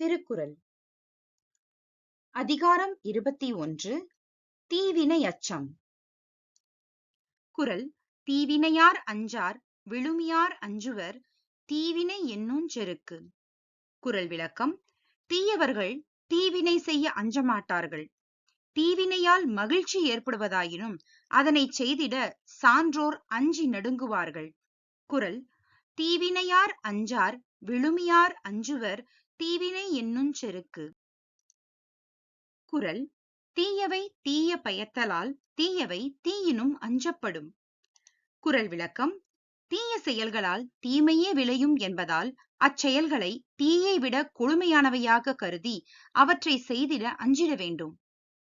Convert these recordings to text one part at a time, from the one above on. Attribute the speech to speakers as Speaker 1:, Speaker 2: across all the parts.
Speaker 1: திருக்குறள். அதிகாரம் இருபத்தி ஒன்று தீவினை அச்சம் குரல் தீவினையார் அஞ்சார் விழுமியார் அஞ்சுவர் தீவினை என்னும் செருக்கு. குரல் விளக்கம் தீயவர்கள் தீவினை செய்ய அஞ்சமாட்டார்கள். தீவினையால் மகிழ்ச்சி ஏற்படுவதாயினும் அதனை செய்திட சான்றோர் அஞ்சி நடுங்குவார்கள். குரல் தீவினையார் அஞ்சார் விழுமியார் அஞ்சுவர் தீவினை என்னுஞ் செருக்கு. குறள் தீயவை தீய பயத்தலால் தீயவை தீயினும் அஞ்சப்படும். குறள் விளக்கம் தீய செயல்களால் தீமையே விளையும் என்பதால் அச்செயல்களை தீயை விட கொடுமையானவையாக கருதி அவற்றை செய்திட அஞ்சிட வேண்டும்.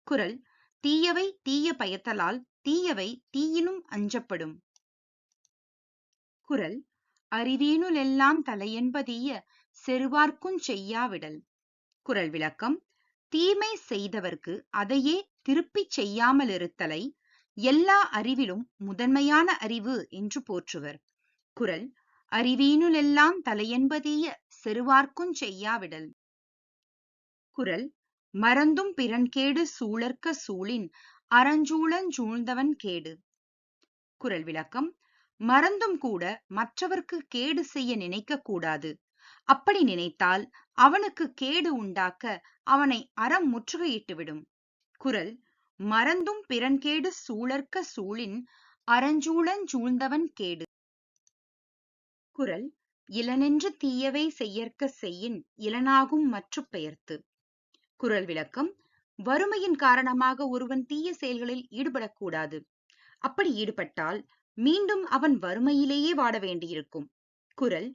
Speaker 1: குறள் தீயவை தீய பயத்தலால் தீயவை தீயினும் அஞ்சப்படும். குறள் அறிவீனுலெல்லாம் தலையென்பதீய செறுவார்க்குஞ் செய்யாவிடல். குறள் விளக்கம் தீமை செய்தவர்க்கு அதையே திருப்பிச் செய்யாமலிருத்தலை எல்லா அறிவிலும் முதன்மையான அறிவு என்று போற்றுவர். குறள் அறிவீனுலெல்லாம் தலையென்பதீய செறுவார்க்குஞ் செய்யாவிடல். குறள் மறந்தும் பிறன்கேடு சூழற்க சூழின் அறஞ்சூழஞ் சூழ்ந்தவன் கேடு. குறள் விளக்கம் மறந்தும் கூட மற்றவர்க்கு கேடு செய்ய நினைக்க கூடாது அப்படி நினைத்தால் அவனுக்கு கேடு உண்டாக்க அவனை அறம் முற்றுகையிட்டுவிடும். குரல் மறந்தும் பிறன்கேடு சூழற்க சூழின் அறஞ்சூழஞ் சூழ்ந்தவன் கேடு குரல் இளனென்று தீயவை செய்யற்க செய்யின் இளனாகும் மற்றுப் பெயர்த்து குரல் விளக்கம் வறுமையின் காரணமாக ஒருவன் தீய செயல்களில் ஈடுபடக்கூடாது. அப்படி ஈடுபட்டால் மீண்டும் அவன் வறுமையிலேயே வாட வேண்டியிருக்கும். குரல்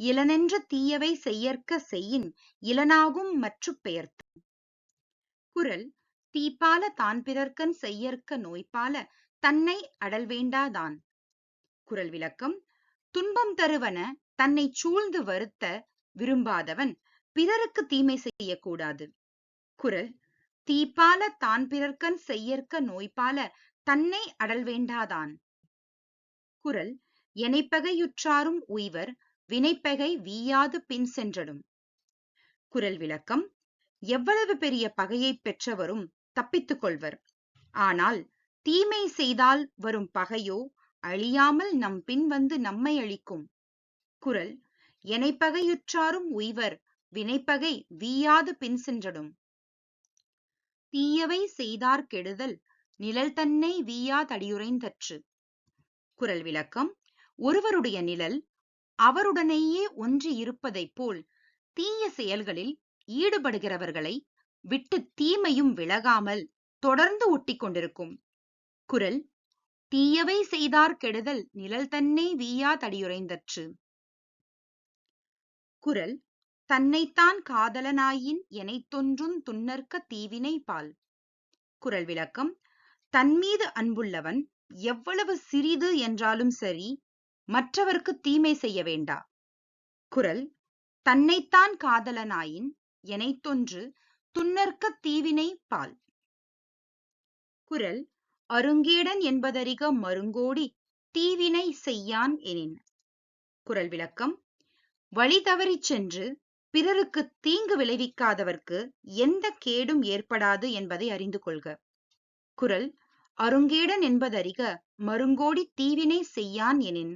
Speaker 1: இளனென்ற தீயவை செய்யற்க செய்யின் இளனாகும் மற்றும் பெயர்த்து குரல் தீப்பால தான் பிறர்க்கன் செய்யற்க நோய்பால தன்னை அடல் வேண்டாதான் குரல் விளக்கம் துன்பம் தருவன தன்னை சூழ்ந்து வருத்த விரும்பாதவன் பிறருக்கு தீமை செய்யக்கூடாது குரல் தீப்பால தான் பிறர்க்கன் செய்யற்க நோய்பால தன்னை அடல் வேண்டாதான் குறள் எனைப்பகையுற்றாரும் உய்வர் வினைப்பகை வீயாது பின் சென்றடும். குரல் விளக்கம் எவ்வளவு பெரிய பகையை பெற்றவரும் தப்பித்துக் கொள்வர். ஆனால் தீமை செய்தால் வரும் பகையோ அழியாமல் நம் பின் வந்து நம்மை அழிக்கும். குரல் எனைப்பகையுற்றாரும் உய்வர் வினைப்பகை வீயாது பின் சென்றடும். தீயவை செய்தார் கெடுதல் நிழல் தன்னை வீயா தடியுரைந்தற்று குரல் விளக்கம். ஒருவருடைய நிழல் அவருடனேயே ஒன்று இருப்பதைப் போல் தீய செயல்களில் ஈடுபடுகிறவர்களை விட்டு தீமையும் விலகாமல் தொடர்ந்து ஒட்டிக் கொண்டிருக்கும். குரல் தீயவை செய்தார் கெடுதல் நிழல் தன்னை வீயா தடியுரைந்தற்று குரல் தன்னைத்தான் காதலனாயின் எனைத்தொன்றும் துன்னற்க தீவினை பால். குரல் விளக்கம் தன்மீது அன்புள்ளவன் எவ்வளவு சிறிது என்றாலும் சரி மற்றவர்க்கு தீமை செய்ய வேண்டா. குரல் தன்னைத்தான் காதலனாயின் எனைத்தொன்று துன்னற்க தீவினை பால். குரல் அருங்கேடன் என்பதறிக மருங்கோடி தீவினை செய்யான் எனின். குரல் விளக்கம் வழி தவறிச் சென்று பிறருக்கு தீங்கு விளைவிக்காதவர்க்கு எந்த கேடும் ஏற்படாது என்பதை அறிந்து கொள்க. குரல் அருங்கேடன் என்பதறிக மருங்கோடி தீவினை செய்யான் எனின்.